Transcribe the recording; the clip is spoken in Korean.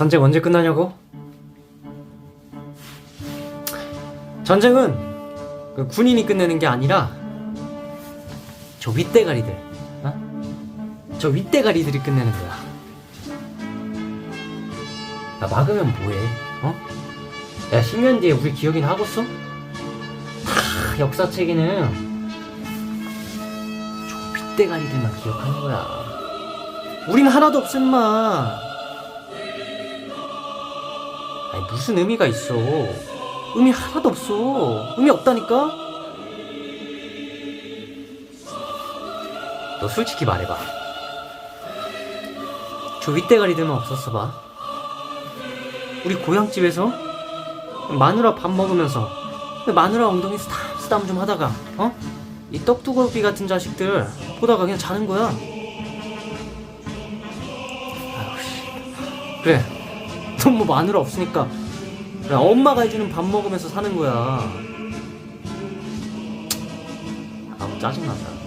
전쟁 언제 끝나냐고? 전쟁은 그 군인이 끝내는 게 아니라 저 윗대가리들, 어? 저 윗대가리들이 끝내는 거야. 야, 막으면 뭐해? 어? 야, 10년 뒤에 우리 기억이나 하겠어? 다 역사책에는 저 윗대가리들만 기억하는 거야. 우린 하나도 없어, 마 무슨 의미가 있어. 의미 하나도 없어. 의미 없다니까? 너 솔직히 말해봐. 저 윗대가리들만 없었어 봐. 우리 고향집에서 마누라 밥 먹으면서 마누라 엉덩이 쓰담 쓰담 좀 하다가 어? 이 떡두꺼비 같은 자식들 보다가 그냥 자는 거야. 아유, 씨. 그래. 넌 뭐 마누라 없으니까 그냥 엄마가 해주는 밥 먹으면서 사는 거야. 아우 짜증난다.